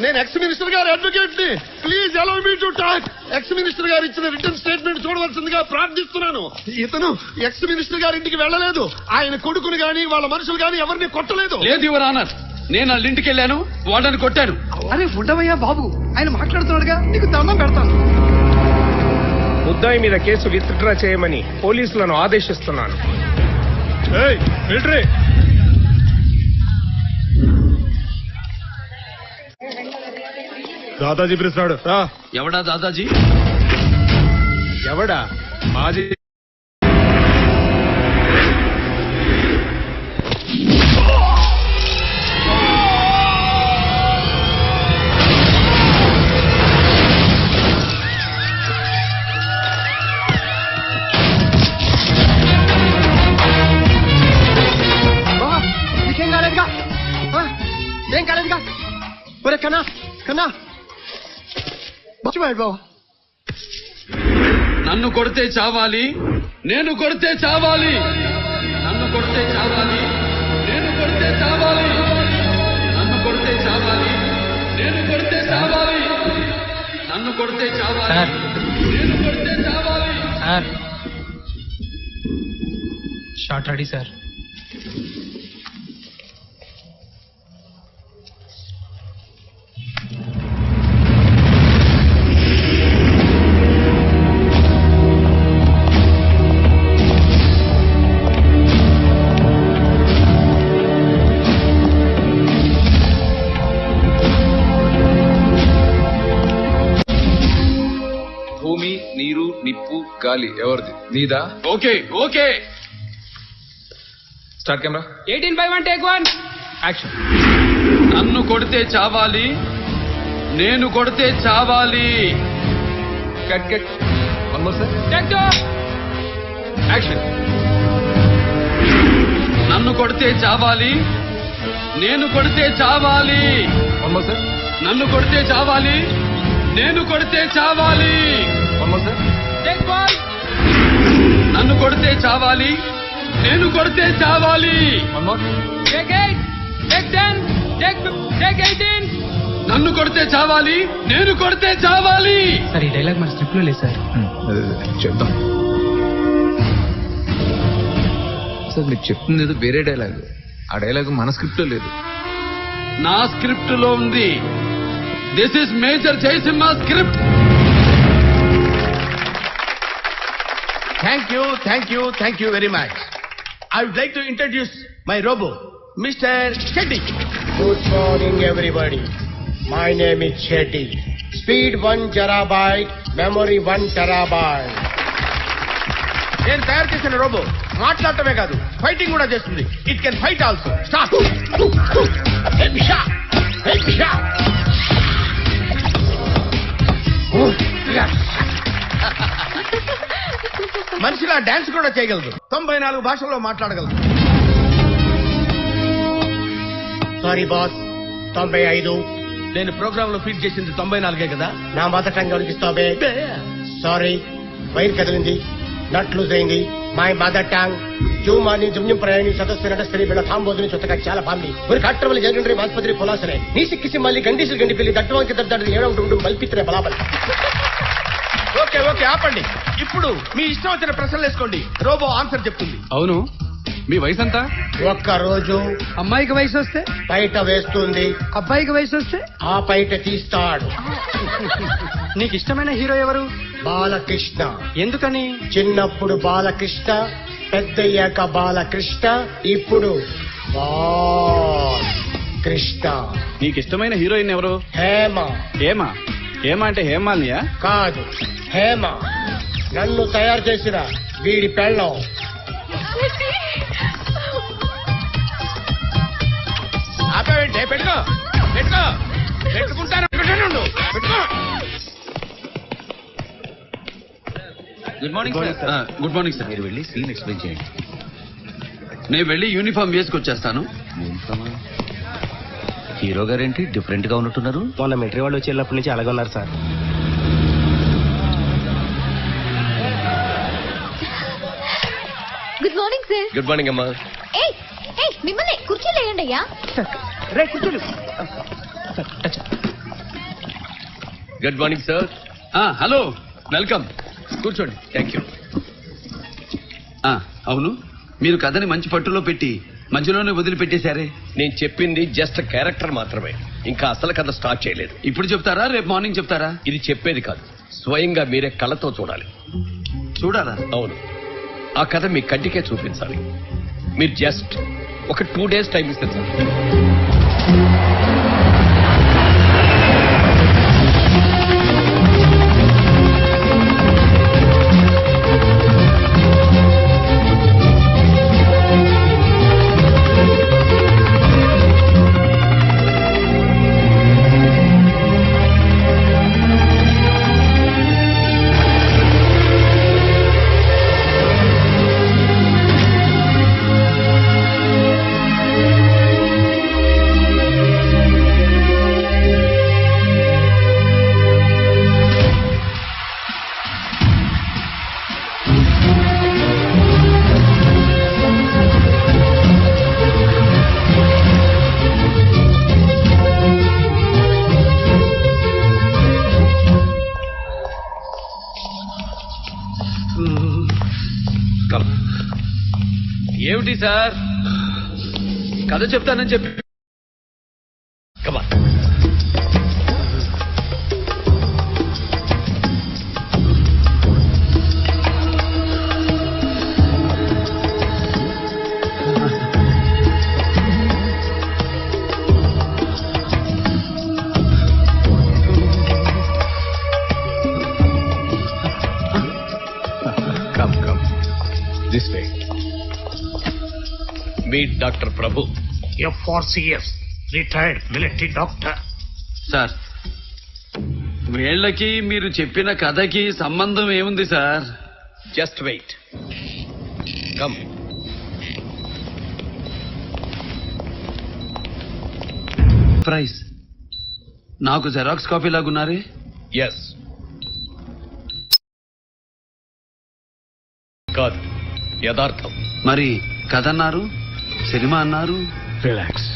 నేను ex minister గారి అడ్వకేట్ని. Please allow me to talk ex minister గారు ఇచ్చిన రిటర్న్ స్టేట్మెంట్ చూడవలసిందిగా ప్రార్థిస్తున్నాను. ఇతను? ఎక్స్ మినిస్టర్ గారి ఇంటికి వెళ్ళలేదు. ఆయన కొడుకుని గాని వాళ్ళ మనుషులు గాని ఎవరిని కొట్టలేదు. లేదు యువర్ ఆనర్ నేను వాళ్ళ ఇంటికి వెళ్ళాను వాళ్ళని కొట్టాను. అరే ఉండవయ్యా బాబు. ఆయన మాట్లాడుతున్నాడుగా. నీకు దండం పెడతాను. ముద్దాయి మీద కేసు విత్డ్రా చేయమని పోలీసులను ఆదేశిస్తున్నాను. దాదాజీ పిలుస్తాడు రా. ఎవడా దాదాజీ? ఎవడా? మాజీ బావా నన్ను కొడితే చావాలి నేను కొడితే చావాలి. నన్ను కొడితే చావాలి నేను కొడితే చావాలి. నన్ను కొడితే చావాలి నేను కొడితే చావాలి. నన్ను కొడితే చావాలి నేను కొడితే చావాలి. సార్. Shot ready sir. నిప్పు గాలి ఎవరిది? నీదా? Okay okay. Start camera eighteen by one take one action నన్ను కొడితే చావాలి. నేను కొడితే చావాలి. Cut cut one more sir action నన్ను కొడితే చావాలి. నేను కొడితే చావాలి. వన్ మోర్ సార్ నన్ను కొడితే చావాలి. నేను కొడితే చావాలి. నన్ను కొడితే చావాలి. నేను కొడితే చావాలి. నన్ను కొడితే చావాలి. నేను కొడితే చావాలి. సార్ ఈ డైలాగ్ మన స్క్రిప్ట్లో లేదు సార్. చెప్దాం. సార్ మీరు చెప్తుంది ఏదో వేరే డైలాగ్. ఆ డైలాగ్ మన స్క్రిప్ట్లో లేదు. నా స్క్రిప్ట్లో ఉంది. This is Major Jayasimha script Thank you, thank you, thank you very much. I would like to introduce my robo, Mr. Chetty. Good morning everybody my name is Shetty speed one terabyte memory one terabyte నేను తయారు చేసిన robo మాట్లాడటమే కాదు fighting కూడా చేస్తుంది it can fight also stop పైగా dance కూడా చేయగలదు. తొంభై నాలుగు భాషల్లో మాట్లాడగలదు. సారీ బాస్ తొంభై ఐదు. నేను ప్రోగ్రామ్లో ఫీట్ చేసింది తొంభై నాలుగే కదా? నా మదటం గౌరవిస్తావే సారీ వైర్ కదిలింది. నట్ నట్లు చేయింది మై మదర్ మార్నింగ్ జుమ్ జుమ్ ప్రయాణి సదస్సు నట స్త్రీ బిళ్ళ తాంబోధుని చొత్తగా చాలా బాంబి ఒక కట్టవలి జగండ్రి ఆసుపత్రి పులాసరే నీ సిక్కిసి మళ్ళీ గండీసులు గండి పిల్లి దట్టవంకి దడ్డాడు ఏడవ మల్పిత్రే బలాబలి. ఓకే ఓకే ఆపండి. ఇప్పుడు మీ ఇష్టం వచ్చిన ప్రశ్నలు వేసుకోండి. రోబో ఆన్సర్ చెప్తుంది. అవును. మీ వయసు ఎంత ఒక్క రోజు అమ్మాయికి వయసు వస్తే బయట వేస్తుంది. అబ్బాయికి వయసు వస్తే ఆ బయట తీస్తాడు. నీకు ఇష్టమైన హీరో ఎవరు? బాలకృష్ణ. ఎందుకని? చిన్నప్పుడు బాలకృష్ణ పెద్దయ్యాక బాలకృష్ణ ఇప్పుడు బాల్ కృష్ణ నీకు ఇష్టమైన హీరోయిన్ ఎవరు? హేమ. హేమ? హేమ అంటే హేమాలియా కాదు. హేమ నన్ను తయారు చేసిన వీడి పెళ్ళం. పెట్టుకో పెట్టుకో పెట్టుకుంటాను. పెట్టుకో. Good morning sir good morning sir మీరు వెళ్ళి సీన్ ఎక్స్ప్లెయిన్ చేయండి. నేను వెళ్ళి యూనిఫామ్ వేసుకొచ్చేస్తాను. హీరో గారేంటి? డిఫరెంట్గా ఉన్నట్టున్నారు? మొన్న మిలిటరీ వాళ్ళు వచ్చేటప్పటి నుంచి అలాగే ఉన్నారు సార్ గుడ్ మార్నింగ్ అమ్మా. ఏయ్ ఏయ్ మిమ్మల్ని కుర్చీలో వేయండి అయ్యా. రే కూర్చోలు. Good morning sir hello. Welcome కూర్చోండి. థ్యాంక్ యూ ఆ, అవును. మీరు కథని మంచి పట్టులో పెట్టి మధ్యలోనే వదిలిపెట్టేశారే. నేను చెప్పింది జస్ట్ క్యారెక్టర్ మాత్రమే. ఇంకా అసలు కథ స్టార్ట్ చేయలేదు. ఇప్పుడు చెప్తారా? రేపు మార్నింగ్ చెప్తారా? ఇది చెప్పేది కాదు. స్వయంగా మీరే కళ్ళతో చూడాలి. చూడాలా? అవును. ఆ కథ మీ కంటికే చూపించాలి. మీరు జస్ట్ ఒక టూ డేస్ టైం ఇస్తే సార్ సార్. కథ చెప్తానని చెప్పి మీ doctor Prabhu FRCS retired military doctor sir వీళ్ళకి మీరు చెప్పిన కథకి సంబంధం ఏముంది sir just wait come price నాకు జెరాక్స్ కాపీ లాగున్నారే ఎస్ కాదు యథార్థం. మరి కథ అన్నారు? సినిమా అన్నారు. రిలాక్స్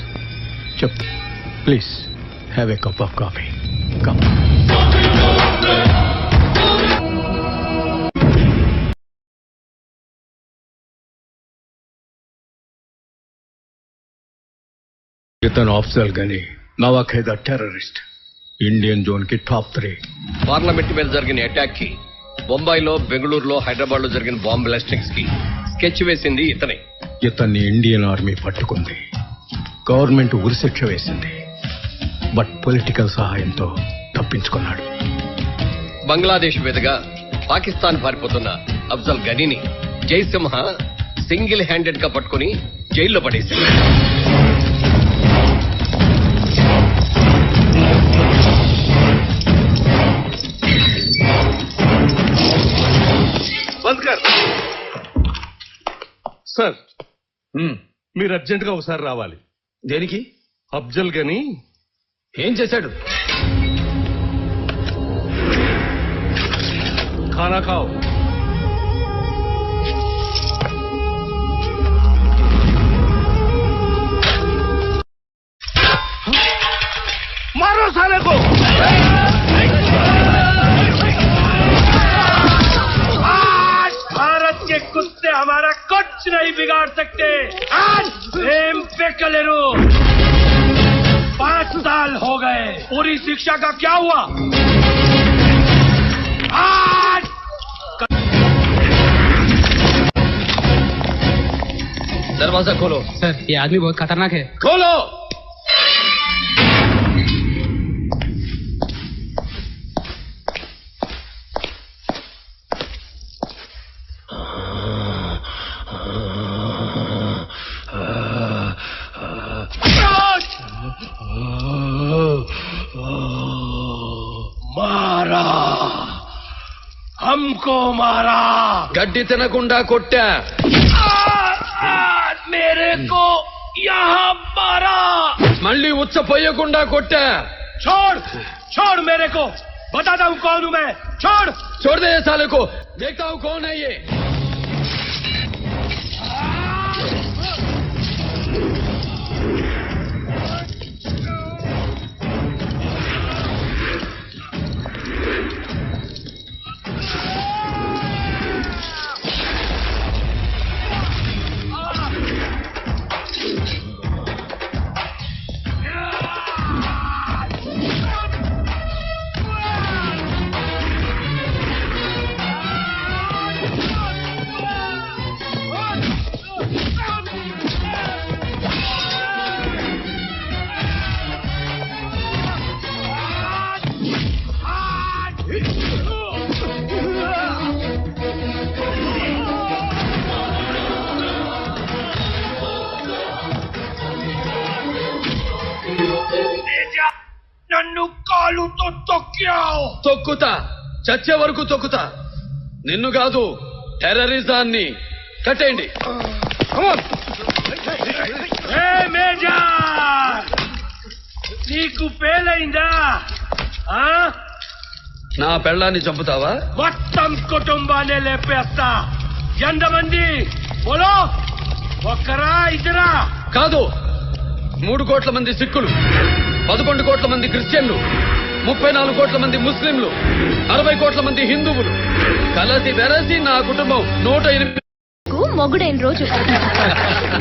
చెప్ please have a cup of coffee come ఇతను అఫ్జల్ గని నవాఖేదా టెర్రరిస్ట్ ఇండియన్ జోన్కి టాప్ త్రీ పార్లమెంట్ మీద జరిగిన అటాక్కి బొంబాయిలో బెంగళూరులో హైదరాబాద్లో జరిగిన బాంబ్ బ్లాస్టింగ్స్కి స్కెచ్ వేసింది ఇతనే. ఇతన్ని ఇండియన్ ఆర్మీ పట్టుకుంది. గవర్నమెంట్ ఉరిశిక్ష వేసింది. బట్ పొలిటికల్ సహాయంతో తప్పించుకున్నాడు. బంగ్లాదేశ్ మీదుగా పాకిస్తాన్ పారిపోతున్న అఫ్జల్ గనీని జైసింహ సింగిల్ హ్యాండెడ్గా పట్టుకుని జైల్లో పడేసింది. సార్ మీరు అర్జెంట్గా ఒకసారి రావాలి. దేనికి? అఫ్జల్ గని ఏం చేశాడు? ఖానా ఖావ్. कुछ नहीं बिगाड़ सकते। आज प्रेम पे कलेरो पाँच साल हो गए। पूरी शिक्षा का क्या हुआ? आज दरवाज़ा खोलो। सर ये आदमी बहुत खतरनाक है। खोलो! तुमको मारा। गड्डी गुंडा कोट्या। मेरे को यहाँ मारा। मल्ली उच्च गुंडा कोट्या। छोड़ छोड़ मेरे को। बताता हूँ कौन हूँ मैं? छोड़। छोड़ दे साले को। देखता हूँ कौन है ये। కాలుతో తొక్కావు. తొక్కుతా. చచ్చే వరకు తొక్కుతా. నిన్ను కాదు టెర్రరిజాన్ని కట్టేయండి. నీకు పేలైందా? నా పెళ్ళాన్ని చంపుతావా? మొత్తం కుటుంబాన్ని లేపేస్తా. ఎంతమంది? బోలో? ఒక్కరా ఇద్దరా? కాదు మూడు కోట్ల మంది సిక్కులు. పదకొండు కోట్ల మంది క్రిస్టియన్లు ముప్పై నాలుగు కోట్ల మంది ముస్లింలు అరవై కోట్ల మంది హిందువులు. కలసి వెరసి నా కుటుంబం నూట ఎనిమిది మొగుడైన రోజు.